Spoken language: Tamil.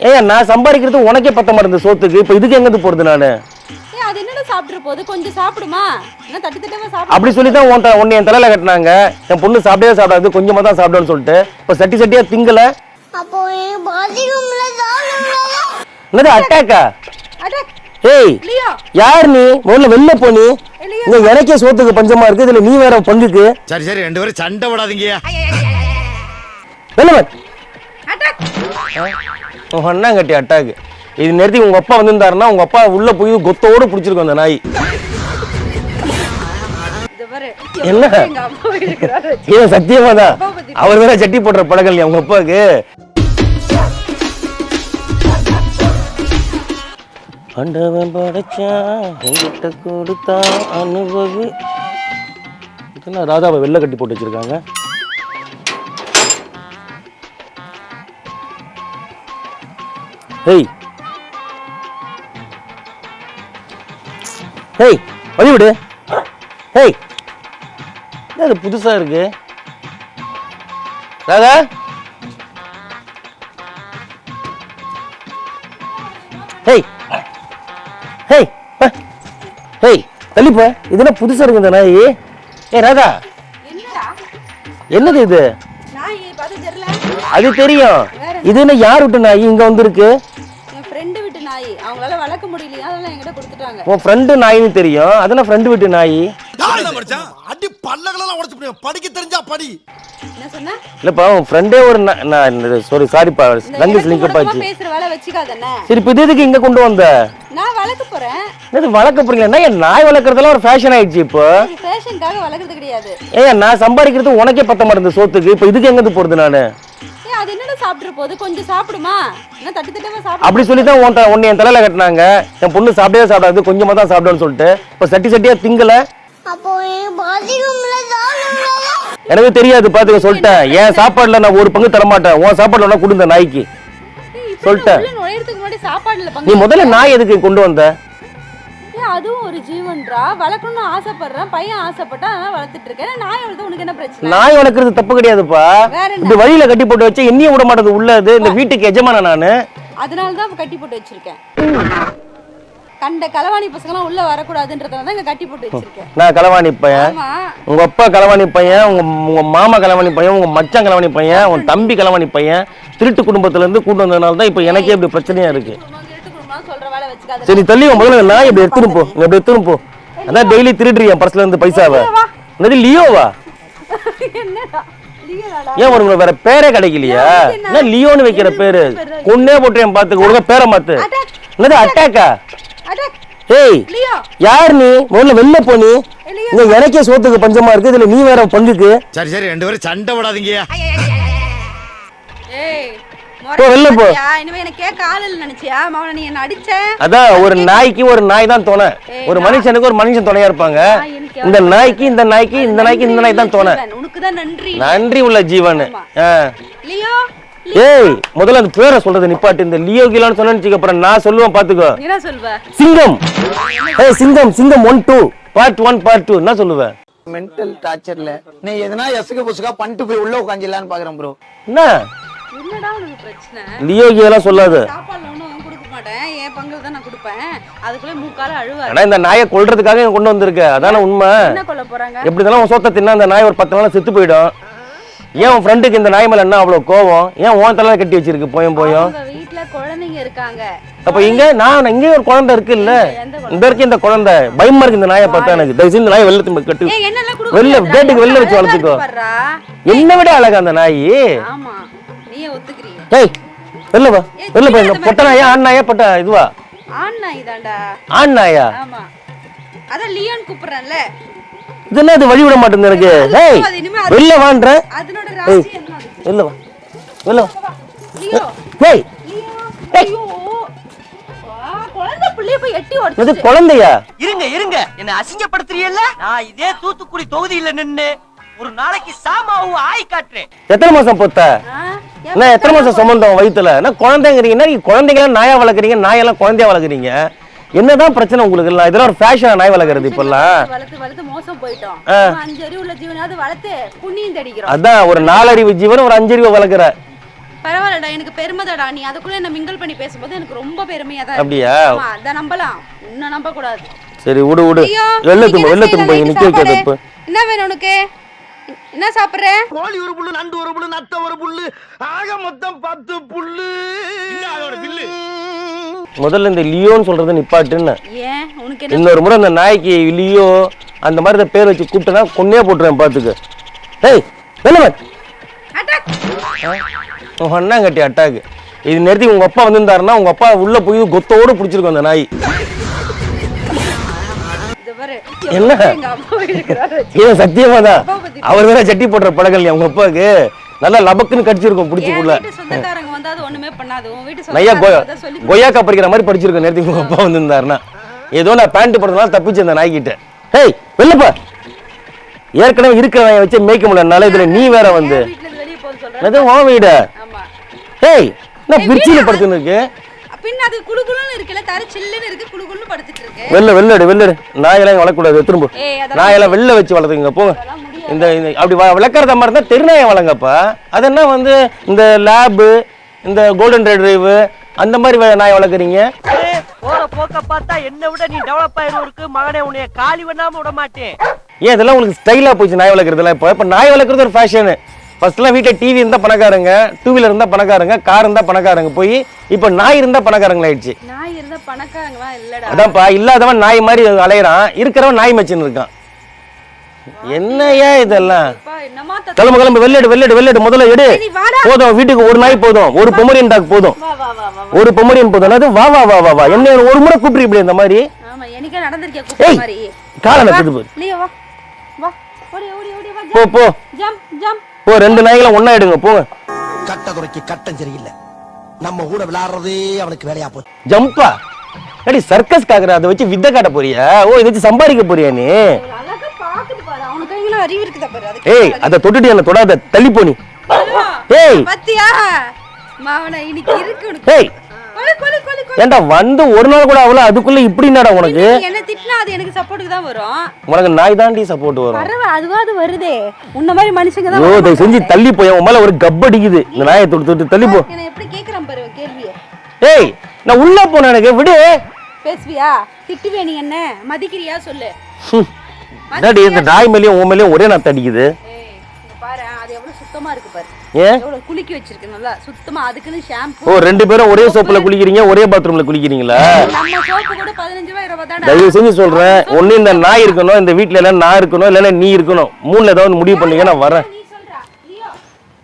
ஏன் நான் சம்பாதிக்கிறது உனக்கே பத்த மாட்டேங்குது சோத்துக்கு. இப்போ இதுக்கு எங்கேருந்து போறது நான்? ஏய் அது என்னடா சாப்பிட்டுற போது கொஞ்சம் சாப்பிடுமா? என்ன தட்டு தட்டமா சாப்பிடு அப்படி சொல்லி தான் உன் உன்னை என் தலையில கட்டினாங்க. என் பொண்ணு சாப்பிடவே சாப்பிடாது கொஞ்சமா தான் சாப்பிடுன்னு சொல்லிட்டு. இப்போ சட்டி சட்டியா திங்கல? அப்போ என்னது அட்டாக்கா அடக் ஏய் லியோ. யார் நீ? முதல்ல வெளில போ நீ. இல்லையா? இங்க எனக்கே சோத்துக்கு பஞ்சமா இருக்கு இதுல நீ வேற பங்குக்கு. சரி சரி ரெண்டு பேரும் சண்டை விடாதீங்கயா வெளில வா. அடக் உன் அண்ணன் கட்டி அட்டாக்கு இது நேரத்தி உங்க அப்பா வந்திருந்தாருன்னா உங்க அப்பா உள்ள போய் கொத்தோட பிடிச்சிருக்கும் அந்த நாய். இது பாரு என்ன? ஏன் சத்தியமா தான்? அவர் வேற சட்டி போடுற பழக்கம் இல்லையா உங்க அப்பாவுக்கு? ஆண்டவன் படைச்சான் என்கிட்ட கொடுத்தா அனுபவி. என்ன ராதாவை வெள்ளை கட்டி போட்டு வச்சிருக்காங்க. ஹேய். ஹேய் வழி விடு ஹேய். என்ன இது புதுசா இருக்கு? ராதா? ஹேய். ஹேய். ஹேய் தள்ளிப்பா இது என்ன புதுசா இருக்கு இந்த நாய்? ஏய் ராதா. என்னது இது? அது தெரியும். இது என்ன யார் விட்டு நாய்? இங்க வந்திருக்கு. வளர்க்க முடியலையா. அதனால என்கிட்ட கொடுத்துட்டாங்க. உன் ஃப்ரெண்டு நாயின்னு தெரியும். அதெல்லாம் ஃப்ரெண்டு விட்டு நாய். அடி பல்லகளெல்லாம் உடச்சு படிக்க தெரிஞ்சா படி. என்ன சொன்ன? இல்லப்பா உன் ஃப்ரெண்டே ஒரு சாரி சாரிப்பா எனக்கு லிங்க் ஆச்சு பேசுற வேலை வச்சுக்காதண்ணே சரி இப்போ இது எதுக்கு இங்க கொண்டு வந்த? நான் வளர்க்க போறேன். என்னது வளர்க்க போறீங்களா? ஏன் நாய் வளர்க்குறதெல்லாம் ஒரு ஃபேஷன் ஆயிடுச்சு இப்போ? ஃபேஷனுக்காக வளர்க்கறது கிடையாது. ஏன் நான் சம்பாதிக்கிறது உனக்கே பத்த மாட்டேங்குது சோத்துக்கு. இப்போ இதுக்கு எங்கேருந்து போறது நான்? ஏய் அது என்னடா சாப்பிட்டுற போது கொஞ்சம் சாப்பிடுமா? என்ன தட்டு தட்டமா சாப்பிடு அப்படி சொல்லி தான் உன் உன்னை என் தலையில கட்டினாங்க. என் பொண்ணு சாப்பிடவே சாப்பிடாது. கொஞ்சமா தான் சாப்பிடுன்னு சொல்லிட்டு. இப்போ சட்டி சட்டியா திங்கல? அப்போ எனக்கு தெரியாது பாத்துக்க சொல்லிட்டேன். என் சாப்பாடுல நான் ஒரு பங்கு தர மாட்டேன் உன் சாப்பாடுல வேணா கொடுந்த நாய்க்கு. சொல்லிட்டேன். நீ முதல்ல நாய் எதுக்கு கொண்டு வந்த? ஏய், அதுவும் ஒரு ஜீவன்டா வளர்க்கணும்னு ஆசைப்படுறேன். பையன் ஆசைப்பட்டா அதனால வளர்த்துட்டு இருக்கேன் நாய் வளர்த்து உனக்கு என்ன பிரச்சனை? நாய் வளர்க்கறது தப்பு கிடையாதுப்பா? இந்த வழியில கட்டி போட்டு வச்சு என்னைய விட மாட்டேது. உள்ளது இந்த வீட்டுக்கு எஜமான நானு. அதனால தான் கட்டி போட்டு வச்சிருக்கேன். கண்ட களவாணி பசங்கலாம் உள்ள வரக்கூடாதுன்றதுனால தான் இங்க கட்டி போட்டு வச்சிருக்கேன். நான் களவாணி பையன். உங்க அப்பா களவாணி பையன். உங்க உங்க மாமா களவாணி பையன். உங்க மச்சான் களவாணி பையன். உன் தம்பி களவாணி பையன். திருட்டு குடும்பத்துல இருந்து கூட்டு வந்ததுனால தான் இப்போ எனக்கே இப்படி பிரச்சனையா இருக்கு. சரி தள்ளி உன் முதல்ல நாய் இப்படி எடுத்துன்னு போ. இப்படி எடுத்துன்னு போ. அதான் டெய்லி திருடுறியா பர்ஸ்ல இருந்து பைசாவை. என்னது லியோவா? என்னடா? லியோடா ஏன் உனக்கு வேற பேரே கிடைக்கலையா? என்ன லியோன்னு வைக்கிற பேரு? கொன்னே போட்டு என் பாத்துக்க ஒழுங்கா பேரை மாத்து. என்னது அட்டாக்கா? ஏய் லியோ. யார் நீ? முதல்ல வெளில போ நீ. இங்க எனக்கே சோத்துக்கு பஞ்சமா இருக்கு இதுல நீ வேற பங்குக்கு. சரி சரி ரெண்டு பேரும் சண்டை விடாதீங்கயா ஏய் போ, வெளில போ. முறையா இனிமே எனக்கு கேட்க ஆள் இல்ல நினைச்சியா? மாவன நீ என்ன அடிச்ச? அதான் ஒரு நாய்க்கு ஒரு நாய் தான் துணை. ஒரு மனுஷனுக்கு ஒரு மனுஷன் துணையா இருப்பாங்க. இந்த நாய்க்கு இந்த நாய்க்கு இந்த நாய்க்கு இந்த நாய் தான் துணை. உனக்கு தான் நன்றி. நன்றி உள்ள ஜீவன். லியோ ஏய் முதல்ல அந்த பேரை சொல்றது நிப்பாட்டு. இந்த லியோ கிலோன்னு சொன்னு அப்புறம் நான் சொல்லுவேன் பாத்துக்கோ. நீ என்ன சொல்வ? சிங்கம். ஏய் சிங்கம் Singam one two part one part two என்ன சொல்லுவேன் மென்டல் டார்ச்சர்ல நீ எதனா எசுக்கு புசுக்கா பண்ணிட்டு போய் உள்ள உட்காந்துலான்னு பாக்குறேன் ப்ரோ என்ன? என்னடா உனக்கு பிரச்சனை? லியோ கியெல்லாம் சொல்லாது. சாப்பாடுல ஒன்றும் கொடுக்க மாட்டேன். என் பங்குல தான் நான் கொடுப்பேன். அதுக்குள்ளே மூக்கால அழுவாரு ஆனா இந்த நாயை கொல்றதுக்காக இங்க கொண்டு வந்திருக்க. அதானே உண்மை? என்ன கொல்ல போறாங்க? எப்படி இருந்தாலும் உன் சொத்தை தின்னா அந்த நாய் ஒரு பத்து நாள் செத்து போயிடும். ஏன் உன் ஃப்ரெண்டுக்கு இந்த நாய் மேல என்ன அவ்வளவு கோவம்? ஏன் உன் தலை கட்டி வச்சிருக்கு போயும் போயும்? உங்க வீட்ல குழந்தைங்க இருக்காங்க. அப்ப இங்க நான் இங்கே ஒரு குழந்தை இருக்கு இல்ல? எந்த இந்த இருக்கு இந்த குழந்தை பயமா இருக்கு இந்த நாயை பார்த்தா எனக்கு. தயவு செஞ்சு இந்த நாயை வெளில திரும்ப கட்டு. ஏய் என்னெல்லாம் கொடுக்க வெளில. கேட்டுக்கு வெளில வச்சு வளர்த்துக்கோ. என்ன விட அழகா அந்த நாய்? ஆமா. நீயே ஒத்துக்கிறீங்க. ஏய் வெளில வா. வெளில போய் தெரியாத பொட்ட நாயா ஆண் நாயா பட்ட இதுவா? ஆண் நாய் தான்டா. ஆண் நாயா ஆமா. அதான் லியோன் கூப்பிடுறேன்ல. இது என்ன இது வழி விட மாட்டேங்குது எனக்கு? அது அது- வெளில வான்ற அதனோட தான் அது. வெளில வா. வெளில வா. லியோ. லியோ ஐயோ. வா, குழந்தை பிள்ளைய போய் எட்டி இது குழந்தையா? இருங்க இருங்க. என்ன அசிங்கப்படுத்துறீல்ல நான் இதே தூத்துக்குடி தொகுதியில நின்னு ஒரு நாளைக்கு சாமாவும் ஆய் காட்டுறேன். எத்தனை மாசம் பொத்த? என்ன எத்தனை மாசம் சுமந்தோம் வயித்துல? என்ன குழந்தைங்கிறீங்க என்ன நீங்க குழந்தைங்களாம் நாயா வளர்க்குறீங்க நாயெல்லாம் குழந்தையா வளர்க்குறீங்க? என்னதான் பிரச்சனை உங்களுக்கு? எல்லாம் இதெல்லாம் ஒரு ஃபேஷன் நாய் வளர்க்குறது இப்பெல்லாம். வளர்த்து வளர்த்து மோசம் போயிட்டோம். அஞ்சு அறிவு உள்ள ஜீவனாவது வளர்த்து புண்ணியம் தேடிக்கிறோம். அதான் ஒரு நாலறிவு ஜீவன் ஒரு அஞ்சறிவு வளர்க்குற. பரவாயில்லடா எனக்கு பெருமைதாடா. நீ அதுக்குள்ள என்ன மிங்கிள் பண்ணி பேசும்போது எனக்கு ரொம்ப பெருமையா தான் அப்படியா? அத நம்பலாம். உன்னை நம்ப கூடாது சரி விடு விடு. வெள்ள தும்பு வெள்ள தும்பு நிக்க? என்ன வேணும் உனக்கு? என்ன சாப்பிடுற? கோழி ஒரு புல்லு நண்டு ஒரு புல்லு நத்த ஒரு புல்லு ஆக மொத்தம் பத்து புல்லு. பில்லு. முதல்ல இந்த லியோன்னு சொல்றதை நிப்பாட்டுன்னு ஏன்? உனக்கு என்ன இன்னொரு முறை அந்த நாய்க்கு லியோ அந்த மாதிரி தான் பேர் வச்சு கூப்பிட்டனா கொன்னே போட்டுருவேன் பாத்துக்க. ஏய் வெள்ளவன் அட்டாக்! உன் அண்ணாங்கட்டி அட்டாக்கு. இது நிறுத்தி உங்க அப்பா வந்திருந்தாருன்னா உங்க அப்பா உள்ள போய் கொத்தோடு பிடிச்சிருக்கும் அந்த நாய். என்ன? ஏன் சத்தியமா தான் அவர் வேற சட்டி போடுற இல்லையா உங்க அப்பாவுக்கு? நல்லா லபக்குன்னு கடிச்சிருக்கும் பிடிச்சிக்குள்ள நையா கொய்யாக்கா பறிக்கிற மாதிரி படிச்சிருக்கோம் நேரத்துக்கு உங்க அப்பா வந்திருந்தாருன்னா. ஏதோ நான் பேண்ட் போடுறதுனால தப்பிச்சு அந்த நாய்கிட்ட ஹேய் வெளிலப்பா ஏற்கனவே இருக்கிறவன் வச்சு மேய்க்க முடியலனால இதுல நீ வேற வந்து. என் வீட்டுல இருந்து வெளியே போக சொல்றேன் எது உன் வீடு? ஹேய் என்ன வீடு படுத்துன்னு இருக்கு? பின்ன அது குளுகுளுன்னு இருக்குல்ல தர சில்லுன்னு இருக்கு குளுகுளுன்னு படுத்துட்டு இருக்கு. வெளில வெளிலடு வெளிலடு நாயெல்லாம் இங்க வளர்க்கக்கூடாது திரும்ப. நாயெல்லாம் வெளில வச்சு வளர்த்துங்க போங்க. இந்த இந்த- அப்படி வ- வளர்க்கறத மாதிரி இருந்தால் தெருநாயை வளங்கப்பா. அது என்ன வந்து இந்த லேபு இந்த கோல்டன் ரெட்ரைவு அந்த மாதிரி நாயை வளர்க்குறீங்க? போற போக்க பார்த்தா என்ன விட நீ டெவலப் ஆயிருவருக்கு மகனே உன்னைய காலி பண்ணாம விட மாட்டேன். ஏன் இதெல்லாம் உங்களுக்கு ஸ்டைலாக போச்சு நாய் வளர்க்குறதுலாம் இப்போ இப்போ நாய் வளர்க்குறது ஒரு ஃபேஷனு ஃபர்ஸ்ட்லாம் வீட்டில் டிவி இருந்தால் பணக்காரங்க டூ வீலர் இருந்தால் பணக்காரங்க கார் இருந்தால் பணக்காரங்க போய் இப்போ நாய் இருந்தால் பணக்காரங்களாயிடுச்சு. நாய் இருந்தா பணக்காரங்களாம் இல்லடா. அதான்ப்பா இல்லாதவன் நாய் மாதிரி அலையிறான் இருக்கிறவன் நாய் மச்சின்னு இருக்கான். இதெல்லாம்? அப்பா என்னமா தத்து- கிளம்பு கிளம்பு வெள்ளெடு வெள்ளெடு வெள்ளெடு முதல்ல எடு. போதும் வீட்டுக்கு ஒரு நாய் போதும் ஒரு பொமரியன் டாக் போதும். ஒரு பொமரியன் போதும். அது வா வா வா வா வா. என்ன ஒரு முறை கூப்பிட்டு இப்படி இந்த மாதிரி. ஏய் காலை வா போ போ. போ ரெண்டு நாய்களும் ஒண்ணா எடுங்க போங்க. கட்டதுரைக்கு கட்டம் சரியில்லை. நம்ம கூட விளையாடுறதே அவனுக்கு வேலையா போச்சு. ஜம்பா. அடி சர்க்கஸ் காக்குற அதை வச்சு வித்த காட்ட போறியா? ஓ இதை வச்சு சம்பாதிக்க போறியா நீ? அழகா பாக்குது பாரு. அவனுக்கு எங்க அறிவு இருக்குதா பாரு. அதுக்கு ஏய் அதை தொட்டுட்டு என்ன தொடாத. தள்ளி போனி ஏய். பத்தியா? மாவன இன்னைக்கு இருக்கு ஏய் ஏன்டா வந்து ஒரு நாள் கூட அவ்வளவு அதுக்குள்ள இப்படி என்னடா உனக்கு? என்ன திட்டினா அது எனக்கு சப்போர்ட்டுக்கு தான் வரும். உனக்கு நாய் தாண்டி சப்போர்ட் வரும். பரவ அதுவா அது வருதே. உன்ன மாதிரி மனுஷங்க தான் தயவு செஞ்சு தள்ளி போய் உன் மேல ஒரு கப் அடிக்குது. இந்த நாயை தொட்டு தொட்டு தள்ளி போ. என்ன எப்படி கேக்குறான் பாரு உன் கேள்விய. ஏய் நான் உள்ள போனேன் எனக்கு விடு. பேசுவியா? திட்டுவே நீ என்ன? மதிக்கிறியா சொல்லு. என்னடி இந்த நாய் மேலேயும் உன் மேலேயும் ஒரே நாத்து அடிக்குது. பாரு அது எவ்வளவு சுத்தமா இருக்கு பாரு. ஏன் எவ்வளவு குலுக்கி வச்சிருக்கு நல்லா சுத்தமா அதுக்குன்னு ஓ ஷாம்பு ரெண்டு பேரும் ஒரே சோப்புல குளிக்கிறீங்க ஒரே பாத்ரூம்ல குளிக்கிறீங்களா? நம்ம சோப்பு கூட பதினஞ்சு ரூபாய் இருபது தான்டா தயவு செஞ்சு சொல்றேன் ஒண்ணு இந்த நாய் இருக்கணும் இந்த வீட்ல எல்லாம் நான் இருக்கணும் இல்லைன்னா நீ இருக்கணும். மூணுல ஏதாவது முடிவு பண்ணீங்க நான் வரேன்.